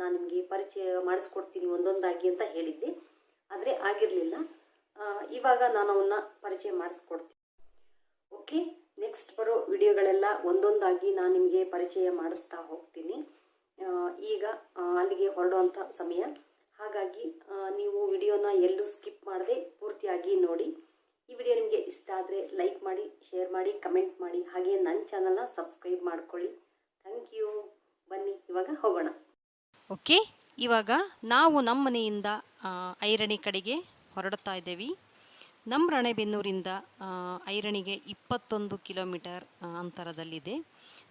ನಾನು ನಿಮಗೆ ಪರಿಚಯ ಮಾಡಿಸ್ಕೊಡ್ತೀನಿ ಒಂದೊಂದಾಗಿ ಅಂತ ಹೇಳಿದ್ದೆ. ಆದರೆ ಆಗಿರಲಿಲ್ಲ. ಇವಾಗ ನಾನು ಅವನ್ನ ಪರಿಚಯ ಮಾಡಿಸ್ಕೊಡ್ತೀನಿ. ಓಕೆ ನೆಕ್ಸ್ಟ್ ಬರೋ ವಿಡಿಯೋಗಳೆಲ್ಲ ಒಂದೊಂದಾಗಿ ನಾನು ನಿಮಗೆ ಪರಿಚಯ ಮಾಡಿಸ್ತಾ ಹೋಗ್ತೀನಿ. ಈಗ ಅಲ್ಲಿಗೆ ಹೊರಡುವಂಥ ಸಮಯ. ಹಾಗಾಗಿ ನೀವು ವಿಡಿಯೋನ ಎಲ್ಲೂ ಸ್ಕಿಪ್ ಮಾಡದೆ ಪೂರ್ತಿಯಾಗಿ ನೋಡಿ. ಈ ವಿಡಿಯೋ ನಿಮಗೆ ಇಷ್ಟ ಆದರೆ ಲೈಕ್ ಮಾಡಿ, ಶೇರ್ ಮಾಡಿ, ಕಮೆಂಟ್ ಮಾಡಿ. ಹಾಗೆ ನನ್ನ ಚಾನಲ್ನ ಸಬ್ಸ್ಕ್ರೈಬ್ ಮಾಡ್ಕೊಳ್ಳಿ. ಥ್ಯಾಂಕ್ ಯು ಬನ್ನಿ, ಇವಾಗ ಹೋಗೋಣ. ಓಕೆ? ಇವಾಗ ನಾವು ನಮ್ಮ ಮನೆಯಿಂದ ಐರಣಿ ಕಡೆಗೆ ಹೊರಡ್ತಾ ಇದ್ದೇವೆ. ನಮ್ಮ ರಣೆಬೆನ್ನೂರಿಂದ ಐರಣಿಗೆ ಇಪ್ಪತ್ತೊಂದು ಕಿಲೋಮೀಟರ್ ಅಂತರದಲ್ಲಿದೆ ಅಂತರದಲ್ಲಿದೆ.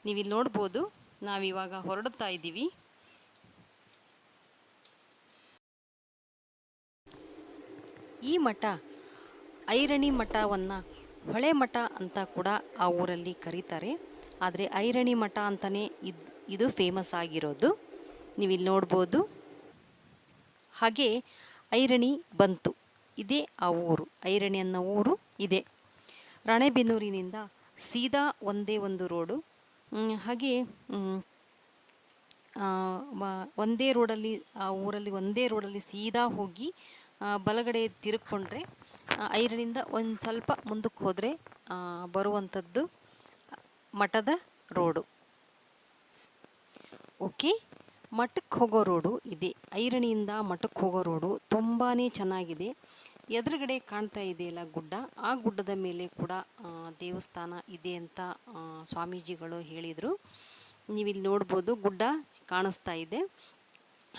ನೀವಿಲ್ಲಿ ನೋಡ್ಬೋದು, ನಾವಿವಾಗ ಹೊರಡ್ತಾ ಇದ್ದೀವಿ. ಈ ಮಠ ಐರಣಿ ಮಠವನ್ನು ಹೊಳೆ ಮಠ ಅಂತ ಕೂಡ ಆ ಊರಲ್ಲಿ ಕರೀತಾರೆ. ಆದರೆ ಐರಣಿ ಮಠ ಅಂತಲೇ ಇದು ಇದು ಫೇಮಸ್ ಆಗಿರೋದು. ನೀವಿಲ್ಲಿ ನೋಡ್ಬೋದು. ಹಾಗೆ ಐರಣಿ ಬಂತು. ಇದೇ ಆ ಊರು. ಐರಣಿ ಅನ್ನೋ ಊರು ಇದೆ. ರಾಣೆಬೆನ್ನೂರಿನಿಂದ ಸೀದಾ ಒಂದೇ ಒಂದು ರೋಡು. ಹಾಗೆ ಒಂದೇ ರೋಡಲ್ಲಿ ಆ ಊರಲ್ಲಿ ಒಂದೇ ರೋಡಲ್ಲಿ ಸೀದಾ ಹೋಗಿ ಬಲಗಡೆ ತಿರುಗ್ಕೊಂಡ್ರೆ ಆ, ಐರಣಿಂದ ಒಂದು ಸ್ವಲ್ಪ ಮುಂದಕ್ಕೆ ಹೋದರೆ ಬರುವಂಥದ್ದು ಮಠದ ರೋಡು. ಓಕೆ? ಮಠಕ್ಕೆ ಹೋಗೋ ರೋಡು ಇದೆ. ಐರಣಿಯಿಂದ ಮಠಕ್ಕೆ ಹೋಗೋ ರೋಡು ತುಂಬಾ ಚೆನ್ನಾಗಿದೆ. ಎದುರುಗಡೆ ಕಾಣ್ತಾ ಇದೆಯಲ್ಲ ಗುಡ್ಡ. ಆ ಗುಡ್ಡದ ಮೇಲೆ ಕೂಡ ದೇವಸ್ಥಾನ ಇದೆ ಅಂತ ಸ್ವಾಮೀಜಿಗಳು ಹೇಳಿದರು. ನೀವಿಲ್ಲಿ ನೋಡ್ಬೋದು ಗುಡ್ಡ ಕಾಣಿಸ್ತಾ ಇದೆ.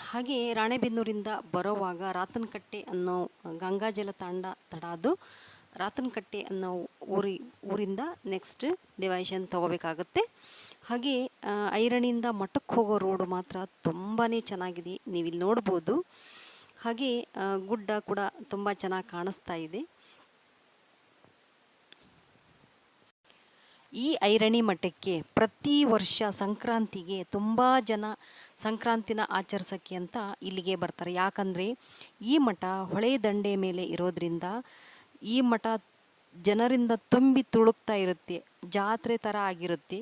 ಹಾಗೆ ರಾಣೆಬೆನ್ನೂರಿಂದ ಬರೋವಾಗ ರಾತನಕಟ್ಟೆ ಅನ್ನೋ ಗಂಗಾಜಲ ತಾಂಡ ತಡಾದು ರಾತನಕಟ್ಟೆ ಅನ್ನೋ ಊರಿ, ಊರಿಂದ ನೆಕ್ಸ್ಟ್ ಡಿವೈಷನ್ ತಗೋಬೇಕಾಗತ್ತೆ. ಹಾಗೆ ಐರಣಿಯಿಂದ ಮಠಕ್ಕೆ ಹೋಗೋ ರೋಡು ಮಾತ್ರ ತುಂಬಾ ಚೆನ್ನಾಗಿದೆ. ನೀವಿಲ್ಲಿ ನೋಡ್ಬೋದು. ಹಾಗೆ ಗುಡ್ಡ ಕೂಡ ತುಂಬ ಚೆನ್ನಾಗಿ ಕಾಣಿಸ್ತಾ ಇದೆ. ಈ ಐರಣಿ ಮಠಕ್ಕೆ ಪ್ರತಿ ವರ್ಷ ಸಂಕ್ರಾಂತಿಗೆ ತುಂಬ ಜನ ಸಂಕ್ರಾಂತಿನ ಆಚರಿಸೋಕ್ಕೆ ಅಂತ ಇಲ್ಲಿಗೆ ಬರ್ತಾರೆ. ಯಾಕಂದರೆ, ಈ ಮಠ ಹೊಳೆ ದಂಡೆ ಮೇಲೆ ಇರೋದ್ರಿಂದ ಈ ಮಠ ಜನರಿಂದ ತುಂಬಿ ತುಳುಕ್ತಾ ಇರುತ್ತೆ. ಜಾತ್ರೆ ಥರ ಆಗಿರುತ್ತೆ.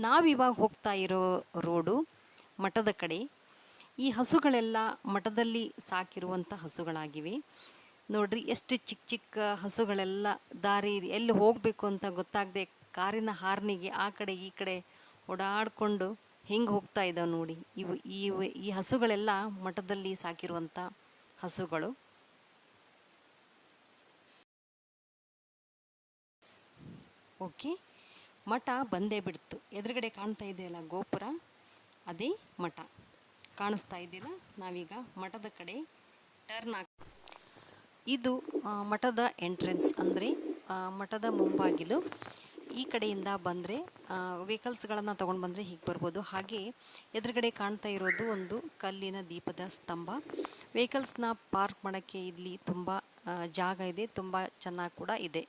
ನಾವಿವಾಗ ಹೋಗ್ತಾ ಇರೋ ರೋಡು ಮಠದ ಕಡೆ. ಈ ಹಸುಗಳೆಲ್ಲ ಮಠದಲ್ಲಿ ಸಾಕಿರುವಂಥ ಹಸುಗಳಾಗಿವೆ. ನೋಡ್ರಿ ಎಷ್ಟು ಚಿಕ್ಕ ಚಿಕ್ಕ ಹಸುಗಳೆಲ್ಲ ದಾರಿ ಎಲ್ಲಿ ಹೋಗಬೇಕು ಅಂತ ಗೊತ್ತಾಗದೆ ಕಾರಿನ ಹಾರ್ನಿಗೆ ಆ ಕಡೆ ಈ ಕಡೆ ಓಡಾಡಿಕೊಂಡು ಹೆಂಗೆ ಹೋಗ್ತಾ ಇದ್ದಾವೆ ನೋಡಿ. ಇವು ಇವು, ಈ ಹಸುಗಳೆಲ್ಲ ಮಠದಲ್ಲಿ ಸಾಕಿರುವಂಥ ಹಸುಗಳು. ಓಕೆ. ಮಠ ಬಂದೇ ಬಿಡ್ತು. ಎದುರುಗಡೆ ಕಾಣ್ತಾ ಇದೆಯಲ್ಲ ಗೋಪುರ, ಅದೇ ಮಠ. ಕಾಣಿಸ್ತಾ ಇದೆಯಲ್ಲ, ನಾವೀಗ ಮಠದ ಕಡೆ ಟರ್ನ್ ಆಗ ಇದು ಮಠದ ಎಂಟ್ರೆನ್ಸ್ ಅಂದರೆ ಮಠದ ಮುಂಬಾಗಿಲು. ಈ ಕಡೆಯಿಂದ ಬಂದರೆ ವೆಹಿಕಲ್ಸ್ಗಳನ್ನು ತೊಗೊಂಡು ಬಂದರೆ ಹೀಗೆ ಬರ್ಬೋದು. ಹಾಗೆ ಎದುರುಗಡೆ ಕಾಣ್ತಾ ಇರೋದು ಒಂದು ಕಲ್ಲಿನ ದೀಪದ ಸ್ತಂಭ. ವೆಹಿಕಲ್ಸ್ನ ಪಾರ್ಕ್ ಮಾಡೋಕ್ಕೆ ಇಲ್ಲಿ ತುಂಬ ಜಾಗ ಇದೆ, ತುಂಬ ಚೆನ್ನಾಗಿ ಕೂಡ ಇದೆ.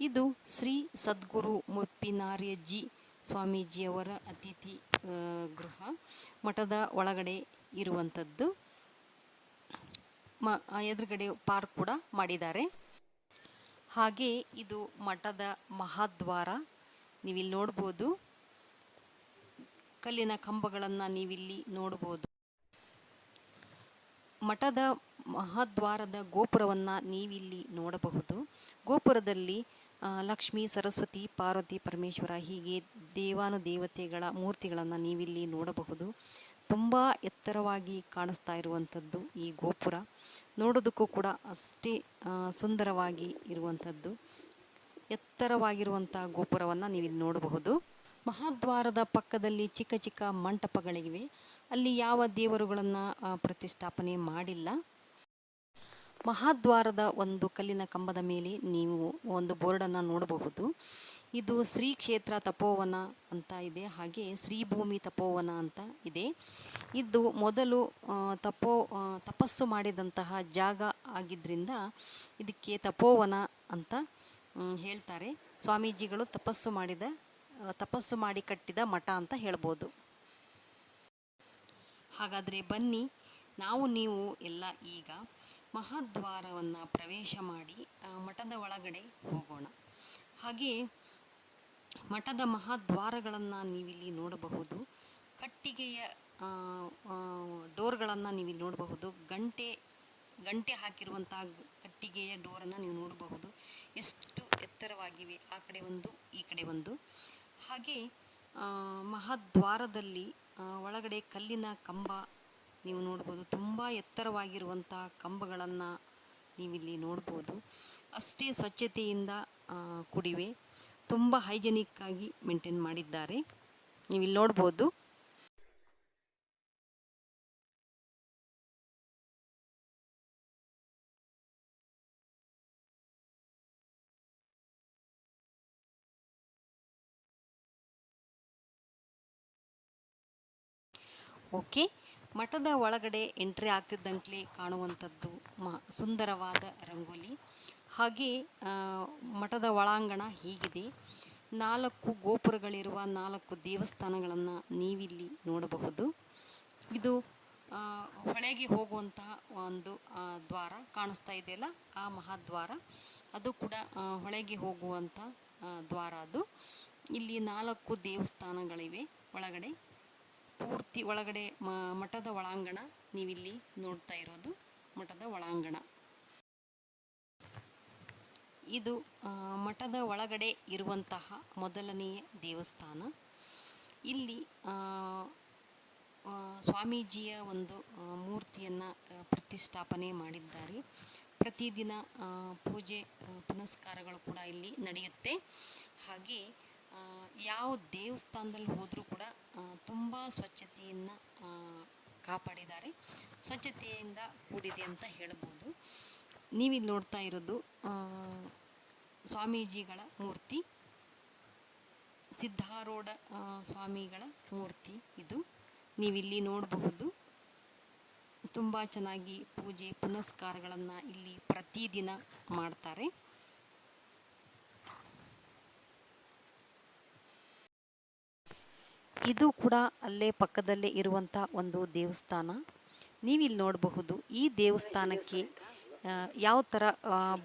ಇದು ಶ್ರೀ ಸದ್ಗುರು ಮುಪ್ಪಿನಾರ್ಯಜ್ಜಿ ಸ್ವಾಮೀಜಿಯವರ ಅತಿಥಿ ಗೃಹ. ಮಠದ ಒಳಗಡೆ ಇರುವಂಥದ್ದು. ಮ ಎದುರುಗಡೆ ಪಾರ್ಕ್ ಕೂಡ ಮಾಡಿದ್ದಾರೆ. ಹಾಗೆ ಇದು ಮಠದ ಮಹಾದ್ವಾರ. ನೀವಿಲ್ಲಿ ನೋಡ್ಬೋದು. ಕಲ್ಲಿನ ಕಂಬಗಳನ್ನು ನೀವಿಲ್ಲಿ ನೋಡ್ಬೋದು. ಮಠದ ಮಹಾದ್ವಾರದ ಗೋಪುರವನ್ನು ನೀವಿಲ್ಲಿ ನೋಡಬಹುದು. ಗೋಪುರದಲ್ಲಿ ಲಕ್ಷ್ಮೀ, ಸರಸ್ವತಿ, ಪಾರ್ವತಿ, ಪರಮೇಶ್ವರ ಹೀಗೆ ದೇವಾನುದೇವತೆಗಳ ಮೂರ್ತಿಗಳನ್ನು ನೀವಿಲ್ಲಿ ನೋಡಬಹುದು. ತುಂಬ ಎತ್ತರವಾಗಿ ಕಾಣಿಸ್ತಾ ಇರುವಂಥದ್ದು ಈ ಗೋಪುರ. ನೋಡೋದಕ್ಕೂ ಕೂಡ ಅಷ್ಟೇ ಸುಂದರವಾಗಿ ಇರುವಂಥದ್ದು. ಎತ್ತರವಾಗಿರುವಂಥ ಗೋಪುರವನ್ನು ನೀವಿಲ್ಲಿ ನೋಡಬಹುದು. ಮಹಾದ್ವಾರದ ಪಕ್ಕದಲ್ಲಿ ಚಿಕ್ಕ ಚಿಕ್ಕ ಮಂಟಪಗಳಿವೆ. ಅಲ್ಲಿ ಯಾವ ದೇವರುಗಳನ್ನು ಪ್ರತಿಷ್ಠಾಪನೆ ಮಾಡಿಲ್ಲ. ಮಹಾದ್ವಾರದ ಒಂದು ಕಲ್ಲಿನ ಕಂಬದ ಮೇಲೆ ನೀವು ಒಂದು ಬೋರ್ಡನ್ನು ನೋಡಬಹುದು. ಇದು ಶ್ರೀ ಕ್ಷೇತ್ರ ತಪೋವನ ಅಂತ ಇದೆ. ಹಾಗೆ ಶ್ರೀಭೂಮಿ ತಪೋವನ ಅಂತ ಇದೆ. ಇದು ಮೊದಲು ತಪೋ ತಪಸ್ಸು ಮಾಡಿದಂತಹ ಜಾಗ ಆಗಿದ್ದರಿಂದ ಇದಕ್ಕೆ ತಪೋವನ ಅಂತ ಹೇಳ್ತಾರೆ. ಸ್ವಾಮೀಜಿಗಳು ತಪಸ್ಸು ಮಾಡಿದ, ತಪಸ್ಸು ಮಾಡಿ ಕಟ್ಟಿದ ಮಠ ಅಂತ ಹೇಳ್ಬೋದು. ಹಾಗಾದರೆ ಬನ್ನಿ, ನಾವು ನೀವು ಎಲ್ಲ ಈಗ ಮಹಾದ್ವಾರವನ್ನು ಪ್ರವೇಶ ಮಾಡಿ ಮಠದ ಒಳಗಡೆ ಹೋಗೋಣ. ಹಾಗೆ ಮಠದ ಮಹಾದ್ವಾರಗಳನ್ನು ನೀವಿಲ್ಲಿ ನೋಡಬಹುದು. ಕಟ್ಟಿಗೆಯ ಡೋರ್ಗಳನ್ನು ನೀವಿಲ್ಲಿ ನೋಡಬಹುದು. ಗಂಟೆ ಗಂಟೆ ಹಾಕಿರುವಂತಹ ಕಟ್ಟಿಗೆಯ ಡೋರನ್ನು ನೀವು ನೋಡಬಹುದು. ಎಷ್ಟು ಎತ್ತರವಾಗಿವೆ, ಆ ಕಡೆ ಒಂದು, ಈ ಕಡೆ ಒಂದು. ಹಾಗೆ ಮಹಾದ್ವಾರದಲ್ಲಿ ಒಳಗಡೆ ಕಲ್ಲಿನ ಕಂಬ ನೀವು ನೋಡ್ಬೋದು ತುಂಬ ಎತ್ತರವಾಗಿರುವಂಥ ಕಂಬಗಳನ್ನು ನೀವಿಲ್ಲಿ ನೋಡ್ಬೋದು. ಅಷ್ಟೇ ಸ್ವಚ್ಛತೆಯಿಂದ ಕುಡಿವೆ. ತುಂಬ ಹೈಜೆನಿಕ್ ಆಗಿ ಮೇಂಟೈನ್ ಮಾಡಿದ್ದಾರೆ. ನೀವಿಲ್ಲಿ ನೋಡ್ಬೋದು. ಓಕೆ. ಮಠದ ಒಳಗಡೆ ಎಂಟ್ರಿ ಆಗ್ತಿದ್ದಂತಲೇ ಕಾಣುವಂಥದ್ದು ಮ, ಸುಂದರವಾದ ರಂಗೋಲಿ. ಹಾಗೆ ಮಠದ ಒಳಾಂಗಣ ಹೀಗಿದೆ. ನಾಲ್ಕು ಗೋಪುರಗಳಿರುವ ನಾಲ್ಕು ದೇವಸ್ಥಾನಗಳನ್ನು ನೀವಿಲ್ಲಿ ನೋಡಬಹುದು. ಇದು ಹೊಳೆಗೆ ಹೋಗುವಂತಹ ಒಂದು ದ್ವಾರ ಕಾಣಿಸ್ತಾ ಇದೆಯಲ್ಲ ಆ ಮಹಾದ್ವಾರ. ಅದು ಕೂಡ ಹೊಳೆಗೆ ಹೋಗುವಂಥ ದ್ವಾರ ಅದು. ಇಲ್ಲಿ ನಾಲ್ಕು ದೇವಸ್ಥಾನಗಳಿವೆ ಒಳಗಡೆ. ಪೂರ್ತಿ ಒಳಗಡೆ ಮಠದ ಒಳಾಂಗಣ ನೀವಿಲ್ಲಿ ನೋಡ್ತಾ ಇರೋದು, ಮಠದ ಒಳಾಂಗಣ. ಇದು ಮಠದ ಒಳಗಡೆ ಇರುವಂತಹ ಮೊದಲನೆಯ ದೇವಸ್ಥಾನ. ಇಲ್ಲಿ ಸ್ವಾಮೀಜಿಯ ಒಂದು ಮೂರ್ತಿಯನ್ನು ಪ್ರತಿಷ್ಠಾಪನೆ ಮಾಡಿದ್ದಾರೆ. ಪ್ರತಿದಿನ ಪೂಜೆ ಪುನಸ್ಕಾರಗಳು ಕೂಡ ಇಲ್ಲಿ ನಡೆಯುತ್ತೆ. ಹಾಗೆ ಯಾವ ದೇವಸ್ಥಾನದಲ್ಲಿ ಹೋದರೂ ಕೂಡ ತುಂಬ ಸ್ವಚ್ಛತೆಯನ್ನು ಕಾಪಾಡಿದ್ದಾರೆ. ಸ್ವಚ್ಛತೆಯಿಂದ ಕೂಡಿದೆ ಅಂತ ಹೇಳ್ಬೋದು. ನೀವಿಲ್ಲಿ ನೋಡ್ತಾ ಇರೋದು ಸ್ವಾಮೀಜಿಗಳ ಮೂರ್ತಿ. ಸಿದ್ಧಾರೂಢ ಸ್ವಾಮಿಗಳ ಮೂರ್ತಿ ಇದು. ನೀವಿಲ್ಲಿ ನೋಡಬಹುದು. ತುಂಬ ಚೆನ್ನಾಗಿ ಪೂಜೆ ಪುನಸ್ಕಾರಗಳನ್ನು ಇಲ್ಲಿ ಪ್ರತಿದಿನ ಮಾಡ್ತಾರೆ. ಇದು ಕೂಡ ಅಲ್ಲೇ ಪಕ್ಕದಲ್ಲೇ ಇರುವಂಥ ಒಂದು ದೇವಸ್ಥಾನ. ನೀವಿಲ್ಲಿ ನೋಡಬಹುದು, ಈ ದೇವಸ್ಥಾನಕ್ಕೆ ಯಾವ ಥರ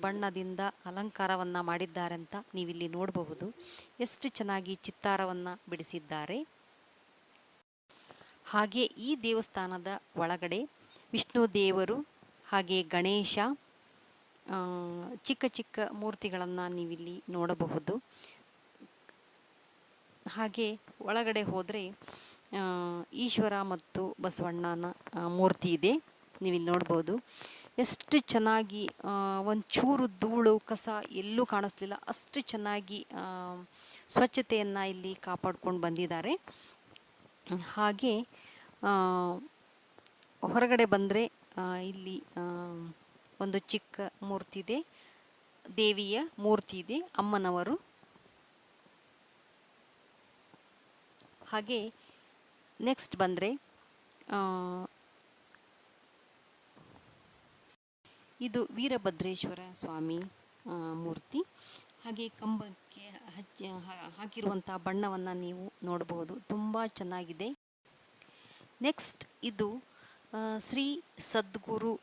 ಬಣ್ಣದಿಂದ ಅಲಂಕಾರವನ್ನು ಮಾಡಿದ್ದಾರೆ ಅಂತ ನೀವಿಲ್ಲಿ ನೋಡಬಹುದು. ಎಷ್ಟು ಚೆನ್ನಾಗಿ ಚಿತ್ತಾರವನ್ನು ಬಿಡಿಸಿದ್ದಾರೆ. ಹಾಗೆ ಈ ದೇವಸ್ಥಾನದ ಒಳಗಡೆ ವಿಷ್ಣು ದೇವರು ಹಾಗೆ ಗಣೇಶ ಚಿಕ್ಕ ಚಿಕ್ಕ ಮೂರ್ತಿಗಳನ್ನು ನೀವಿಲ್ಲಿ ನೋಡಬಹುದು. ಹಾಗೆ ಒಳಗಡೆ ಹೋದರೆ ಈಶ್ವರ ಮತ್ತು ಬಸವಣ್ಣನ ಮೂರ್ತಿ ಇದೆ. ನೀವಿಲ್ಲಿ ನೋಡ್ಬೋದು. ಎಷ್ಟು ಚೆನ್ನಾಗಿ ಒಂಚೂರು ಧೂಳು, ಕಸ ಎಲ್ಲೂ ಕಾಣಿಸ್ಲಿಲ್ಲ. ಅಷ್ಟು ಚೆನ್ನಾಗಿ ಸ್ವಚ್ಛತೆಯನ್ನು ಇಲ್ಲಿ ಕಾಪಾಡ್ಕೊಂಡು ಬಂದಿದ್ದಾರೆ. ಹಾಗೆ ಹೊರಗಡೆ ಬಂದರೆ ಇಲ್ಲಿ ಒಂದು ಚಿಕ್ಕ ಮೂರ್ತಿ ಇದೆ. ದೇವಿಯ ಮೂರ್ತಿ ಇದೆ, ಅಮ್ಮನವರು. ಹಾಗೆ ನೆಕ್ಸ್ಟ್ ಬಂದರೆ ಇದು ವೀರಭದ್ರೇಶ್ವರ ಸ್ವಾಮಿ ಮೂರ್ತಿ. ಹಾಗೆ ಕಂಬಕ್ಕೆ ಹಚ್ಚಿ ಹಾಕಿರುವಂಥ ಬಣ್ಣವನ್ನು ನೀವು ನೋಡಬಹುದು ತುಂಬ ಚೆನ್ನಾಗಿದೆ. ನೆಕ್ಸ್ಟ್ ಇದು ಶ್ರೀ ಸದ್ಗುರು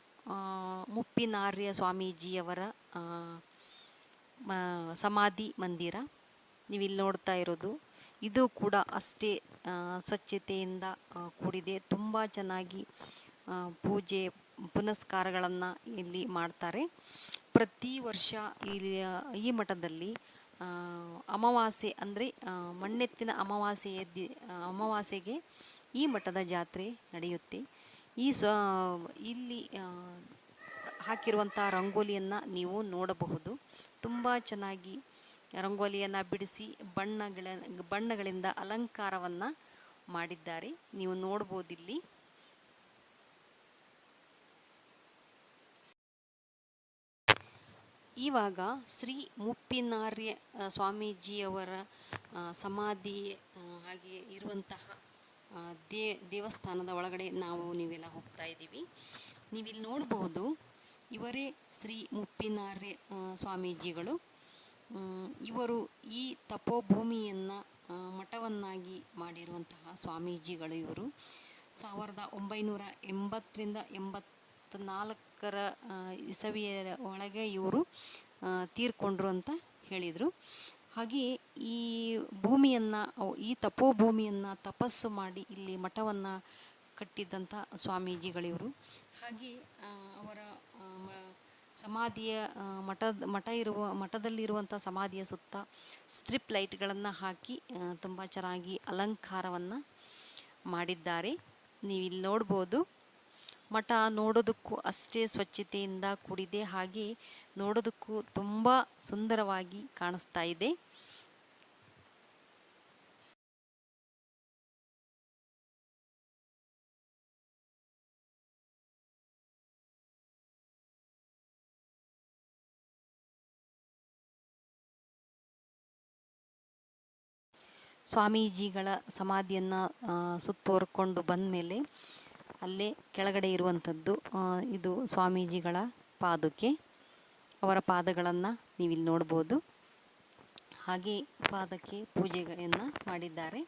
ಮುಪ್ಪಿನಾರ್ಯ ಸ್ವಾಮೀಜಿಯವರ ಸಮಾಧಿ ಮಂದಿರ. ನೀವಿಲ್ಲಿ ನೋಡ್ತಾ ಇರೋದು. ಇದು ಕೂಡ ಅಷ್ಟೇ ಸ್ವಚ್ಛತೆಯಿಂದ ಕೂಡಿದೆ. ತುಂಬ ಚೆನ್ನಾಗಿ ಪೂಜೆ, ಪುನಸ್ಕಾರಗಳನ್ನು ಇಲ್ಲಿ ಮಾಡ್ತಾರೆ. ಪ್ರತಿ ವರ್ಷ ಇಲ್ಲಿ, ಈ ಮಠದಲ್ಲಿ ಅಮಾವಾಸ್ಯೆ ಅಂದರೆ ಮಣ್ಣೆತ್ತಿನ ಅಮಾವಾಸ್ಯೆಯ ದಿ ಅಮಾವಾಸ್ಯೆಗೆ ಈ ಮಠದ ಜಾತ್ರೆ ನಡೆಯುತ್ತೆ. ಈ ಸ್ವ ಇಲ್ಲಿ ಹಾಕಿರುವಂಥ ರಂಗೋಲಿಯನ್ನು ನೀವು ನೋಡಬಹುದು. ತುಂಬ ಚೆನ್ನಾಗಿ ರಂಗೋಲಿಯನ್ನು ಬಿಡಿಸಿ ಬಣ್ಣಗಳ, ಬಣ್ಣಗಳಿಂದ ಅಲಂಕಾರವನ್ನು ಮಾಡಿದ್ದಾರೆ. ನೀವು ನೋಡ್ಬೋದಿಲ್ಲಿ. ಇವಾಗ ಶ್ರೀ ಮುಪ್ಪಿನಾರ್ಯ ಸ್ವಾಮೀಜಿಯವರ ಸಮಾಧಿ ಹಾಗೆ ಇರುವಂತಹ ದೇ, ದೇವಸ್ಥಾನದ ಒಳಗಡೆ ನಾವು ನೀವೆಲ್ಲ ಹೋಗ್ತಾ ಇದ್ದೀವಿ. ನೀವಿಲ್ಲಿ ನೋಡ್ಬೋದು, ಇವರೇ ಶ್ರೀ ಮುಪ್ಪಿನಾರ್ಯ ಸ್ವಾಮೀಜಿಗಳು. ಇವರು ಈ ತಪೋಭೂಮಿಯನ್ನು ಮಠವನ್ನಾಗಿ ಮಾಡಿರುವಂತಹ ಸ್ವಾಮೀಜಿಗಳು ಇವರು. ಸಾವಿರದ ಒಂಬೈನೂರ ಎಂಬತ್ತರಿಂದ ಎಂಬತ್ತ ನಾಲ್ಕರ ಇಸವಿಯ ಒಳಗೆ ಇವರು ತೀರ್ಕೊಂಡ್ರು ಅಂತ ಹೇಳಿದರು. ಹಾಗೆ ಈ ಭೂಮಿಯನ್ನು ಈ ತಪೋಭೂಮಿಯನ್ನು ತಪಸ್ಸು ಮಾಡಿ ಇಲ್ಲಿ ಮಠವನ್ನು ಕಟ್ಟಿದ್ದಂಥ ಸ್ವಾಮೀಜಿಗಳಿವರು. ಹಾಗೆ ಅವರ ಸಮಾಧಿಯ ಮಠದ, ಮಠ ಇರುವ, ಮಠದಲ್ಲಿರುವಂಥ ಸಮಾಧಿಯ ಸುತ್ತ ಸ್ಟ್ರಿಪ್ ಲೈಟ್ಗಳನ್ನು ಹಾಕಿ ತುಂಬ ಚೆನ್ನಾಗಿ ಅಲಂಕಾರವನ್ನು ಮಾಡಿದ್ದಾರೆ. ನೀವು ಇಲ್ಲಿ ನೋಡ್ಬೋದು. ಮಠ ನೋಡೋದಕ್ಕೂ ಅಷ್ಟೇ ಸ್ವಚ್ಛತೆಯಿಂದ ಕೂಡಿದೆ. ಹಾಗೆ ನೋಡೋದಕ್ಕೂ ತುಂಬ ಸುಂದರವಾಗಿ ಕಾಣಿಸ್ತಾ ಇದೆ. ಸ್ವಾಮೀಜಿಗಳ ಸಮಾಧಿಯನ್ನು ಸುತ್ತುವರ್ಕೊಂಡು ಬಂದ ಮೇಲೆ ಅಲ್ಲೇ ಕೆಳಗಡೆ ಇರುವಂಥದ್ದು ಇದು ಸ್ವಾಮೀಜಿಗಳ ಪಾದುಕೆ. ಅವರ ಪಾದಗಳನ್ನು ನೀವಿಲ್ಲಿ ನೋಡ್ಬೋದು. ಹಾಗೆ ಪಾದಕ್ಕೆ ಪೂಜೆಯನ್ನು ಮಾಡಿದ್ದಾರೆ.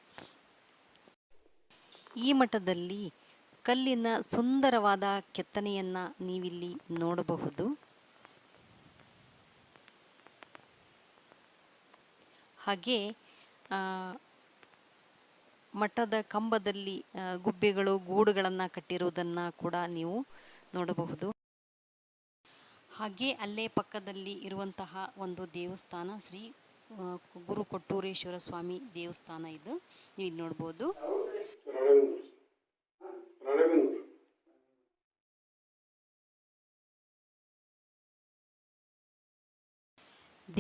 ಈ ಮಠದಲ್ಲಿ ಕಲ್ಲಿನ ಸುಂದರವಾದ ಕೆತ್ತನೆಯನ್ನು ನೀವಿಲ್ಲಿ ನೋಡಬಹುದು. ಹಾಗೆ ಮಠದ ಕಂಬದಲ್ಲಿ ಗುಬ್ಬಿಗಳು, ಗೂಡುಗಳನ್ನು ಕಟ್ಟಿರುವುದನ್ನು ಕೂಡ ನೀವು ನೋಡಬಹುದು. ಹಾಗೆ ಅಲ್ಲೇ ಪಕ್ಕದಲ್ಲಿ ಇರುವಂತಹ ಒಂದು ದೇವಸ್ಥಾನ, ಶ್ರೀ ಗುರು ಕೊಟ್ಟೂರೇಶ್ವರ ಸ್ವಾಮಿ ದೇವಸ್ಥಾನ ಇದು. ನೀವು ನೋಡ್ಬೋದು.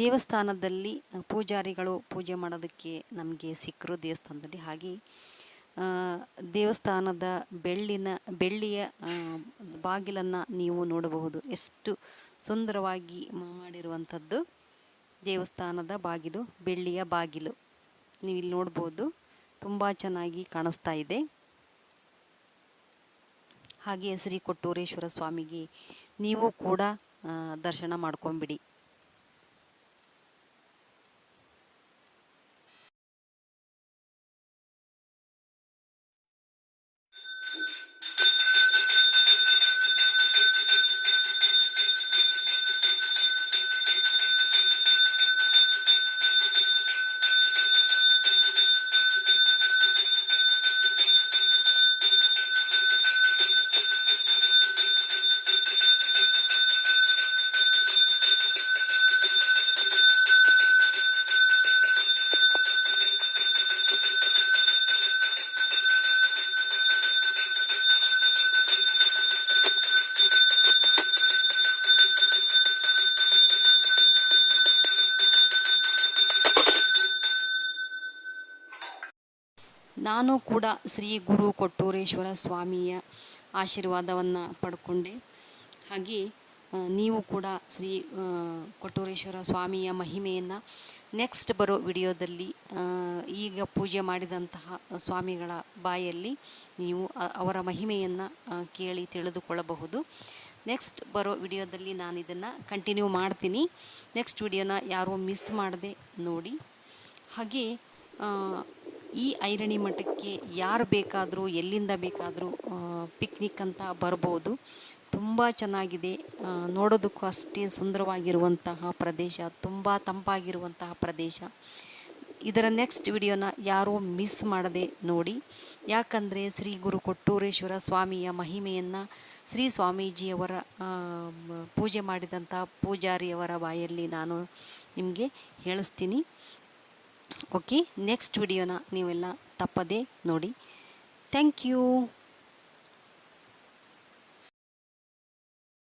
ದೇವಸ್ಥಾನದಲ್ಲಿ ಪೂಜಾರಿಗಳು ಪೂಜೆ ಮಾಡೋದಕ್ಕೆ ನಮಗೆ ಸಿಕ್ಕರು ದೇವಸ್ಥಾನದಲ್ಲಿ. ಹಾಗೆ ದೇವಸ್ಥಾನದ ಬೆಳ್ಳಿನ, ಬೆಳ್ಳಿಯ ಬಾಗಿಲನ್ನು ನೀವು ನೋಡಬಹುದು. ಎಷ್ಟು ಸುಂದರವಾಗಿ ಮಾಡಿರುವಂಥದ್ದು ದೇವಸ್ಥಾನದ ಬಾಗಿಲು, ಬೆಳ್ಳಿಯ ಬಾಗಿಲು. ನೀವು ಇಲ್ಲಿ ನೋಡ್ಬೋದು, ತುಂಬ ಚೆನ್ನಾಗಿ ಕಾಣಿಸ್ತಾ ಇದೆ. ಹಾಗೆ ಶ್ರೀ ಕೊಟ್ಟೂರೇಶ್ವರ ಸ್ವಾಮಿಗೆ ನೀವು ಕೂಡ ದರ್ಶನ ಮಾಡ್ಕೊಂಬಿಡಿ. ನಾನು ಕೂಡ ಶ್ರೀ ಗುರು ಕೊಟ್ಟೂರೇಶ್ವರ ಸ್ವಾಮಿಯ ಆಶೀರ್ವಾದವನ್ನು ಪಡ್ಕೊಂಡೆ. ಹಾಗೆ ನೀವು ಕೂಡ ಶ್ರೀ ಕೊಟ್ಟೂರೇಶ್ವರ ಸ್ವಾಮಿಯ ಮಹಿಮೆಯನ್ನು ನೆಕ್ಸ್ಟ್ ಬರೋ ವಿಡಿಯೋದಲ್ಲಿ ಈಗ ಪೂಜೆ ಮಾಡಿದಂತಹ ಸ್ವಾಮಿಗಳ ಬಾಯಲ್ಲಿ ನೀವು ಅವರ ಮಹಿಮೆಯನ್ನು ಕೇಳಿ ತಿಳಿದುಕೊಳ್ಳಬಹುದು. ನೆಕ್ಸ್ಟ್ ಬರೋ ವಿಡಿಯೋದಲ್ಲಿ ನಾನು ಇದನ್ನು ಕಂಟಿನ್ಯೂ ಮಾಡ್ತೀನಿ. ನೆಕ್ಸ್ಟ್ ವಿಡಿಯೋನ ಯಾರೂ ಮಿಸ್ ಮಾಡದೆ ನೋಡಿ. ಹಾಗೆ ಈ ಐರಣಿ ಮಠಕ್ಕೆ ಯಾರು ಬೇಕಾದರೂ, ಎಲ್ಲಿಂದ ಬೇಕಾದರೂ ಪಿಕ್ನಿಕ್ ಅಂತ ಬರ್ಬೋದು. ತುಂಬ ಚೆನ್ನಾಗಿದೆ. ನೋಡೋದಕ್ಕೂ ಅಷ್ಟೇ ಸುಂದರವಾಗಿರುವಂತಹ ಪ್ರದೇಶ, ತುಂಬ ತಂಪಾಗಿರುವಂತಹ ಪ್ರದೇಶ. ಇದರ ನೆಕ್ಸ್ಟ್ ವಿಡಿಯೋನ ಯಾರೂ ಮಿಸ್ ಮಾಡದೆ ನೋಡಿ. ಯಾಕಂದರೆ ಶ್ರೀ ಗುರು ಕೊಟ್ಟೂರೇಶ್ವರ ಸ್ವಾಮಿಯ ಮಹಿಮೆಯನ್ನು ಶ್ರೀ ಸ್ವಾಮೀಜಿಯವರ ಪೂಜೆ ಮಾಡಿದಂಥ ಪೂಜಾರಿಯವರ ಬಾಯಲ್ಲಿ ನಾನು ನಿಮಗೆ ಹೇಳಿಸ್ತೀನಿ. ಓಕೆ ನೆಕ್ಸ್ಟ್ ವಿಡಿಯೋನ ನೀವೆಲ್ಲ ತಪ್ಪದೇ ನೋಡಿ. Thank you